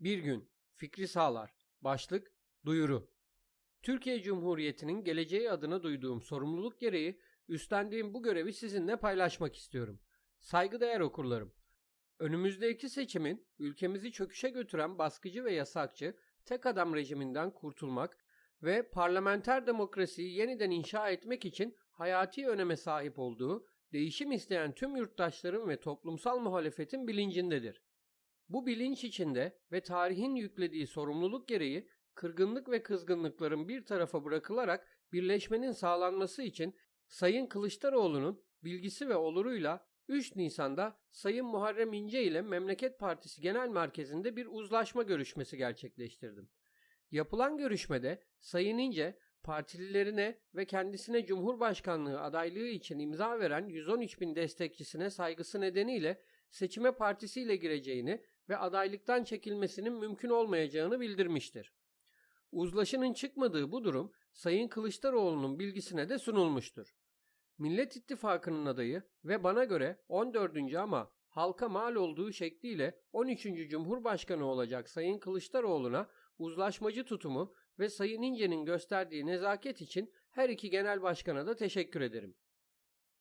Bir gün fikri sağlar. Başlık duyuru. Türkiye Cumhuriyeti'nin geleceği adına duyduğum sorumluluk gereği üstlendiğim bu görevi sizinle paylaşmak istiyorum. Saygıdeğer okurlarım. Önümüzdeki seçimin ülkemizi çöküşe götüren baskıcı ve yasakçı tek adam rejiminden kurtulmak ve parlamenter demokrasiyi yeniden inşa etmek için hayati öneme sahip olduğu değişim isteyen tüm yurttaşların ve toplumsal muhalefetin bilincindedir. Bu bilinç içinde ve tarihin yüklediği sorumluluk gereği kırgınlık ve kızgınlıkların bir tarafa bırakılarak birleşmenin sağlanması için Sayın Kılıçdaroğlu'nun bilgisi ve oluruyla 3 Nisan'da Sayın Muharrem İnce ile Memleket Partisi Genel Merkezi'nde bir uzlaşma görüşmesi gerçekleştirdim. Yapılan görüşmede Sayın İnce partililerine ve kendisine Cumhurbaşkanlığı adaylığı için imza veren 113 bin destekçisine saygısı nedeniyle seçime partisiyle gireceğini ve adaylıktan çekilmesinin mümkün olmayacağını bildirmiştir. Uzlaşının çıkmadığı bu durum Sayın Kılıçdaroğlu'nun bilgisine de sunulmuştur. Millet İttifakı'nın adayı ve bana göre 14. ama halka mal olduğu şekliyle 13. Cumhurbaşkanı olacak Sayın Kılıçdaroğlu'na uzlaşmacı tutumu ve Sayın İnce'nin gösterdiği nezaket için her iki genel başkana da teşekkür ederim.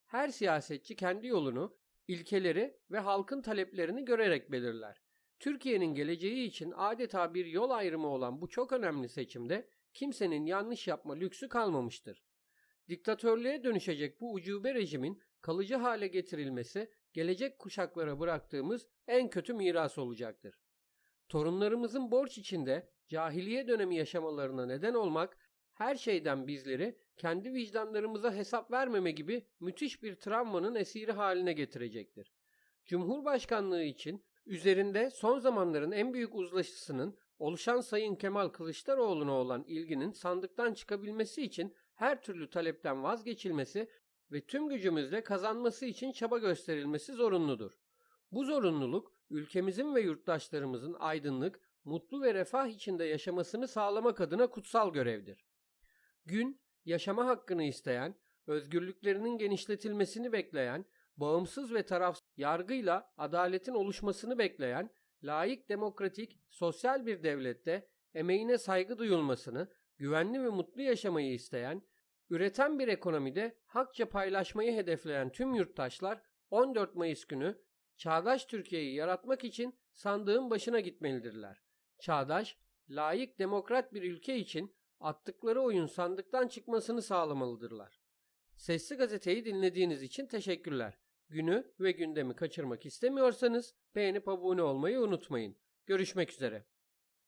Her siyasetçi kendi yolunu, ilkeleri ve halkın taleplerini görerek belirler. Türkiye'nin geleceği için adeta bir yol ayrımı olan bu çok önemli seçimde kimsenin yanlış yapma lüksü kalmamıştır. Diktatörlüğe dönüşecek bu ucube rejimin kalıcı hale getirilmesi gelecek kuşaklara bıraktığımız en kötü miras olacaktır. Torunlarımızın borç içinde cahiliye dönemi yaşamalarına neden olmak her şeyden bizleri kendi vicdanlarımıza hesap vermeme gibi müthiş bir travmanın esiri haline getirecektir. Cumhurbaşkanlığı için üzerinde son zamanların en büyük uzlaşısının oluşan Sayın Kemal Kılıçdaroğlu'na olan ilginin sandıktan çıkabilmesi için her türlü talepten vazgeçilmesi ve tüm gücümüzle kazanması için çaba gösterilmesi zorunludur. Bu zorunluluk ülkemizin ve yurttaşlarımızın aydınlık, mutlu ve refah içinde yaşamasını sağlamak adına kutsal görevdir. Gün, yaşama hakkını isteyen, özgürlüklerinin genişletilmesini bekleyen, bağımsız ve tarafsız yargıyla adaletin oluşmasını bekleyen, layık demokratik, sosyal bir devlette emeğine saygı duyulmasını, güvenli ve mutlu yaşamayı isteyen, üreten bir ekonomide hakça paylaşmayı hedefleyen tüm yurttaşlar 14 Mayıs günü çağdaş Türkiye'yi yaratmak için sandığın başına gitmelidirler. Çağdaş, layık demokrat bir ülke için attıkları oyun sandıktan çıkmasını sağlamalıdırlar. Sesli gazeteyi dinlediğiniz için teşekkürler. Günü ve gündemi kaçırmak istemiyorsanız beğenip abone olmayı unutmayın. Görüşmek üzere.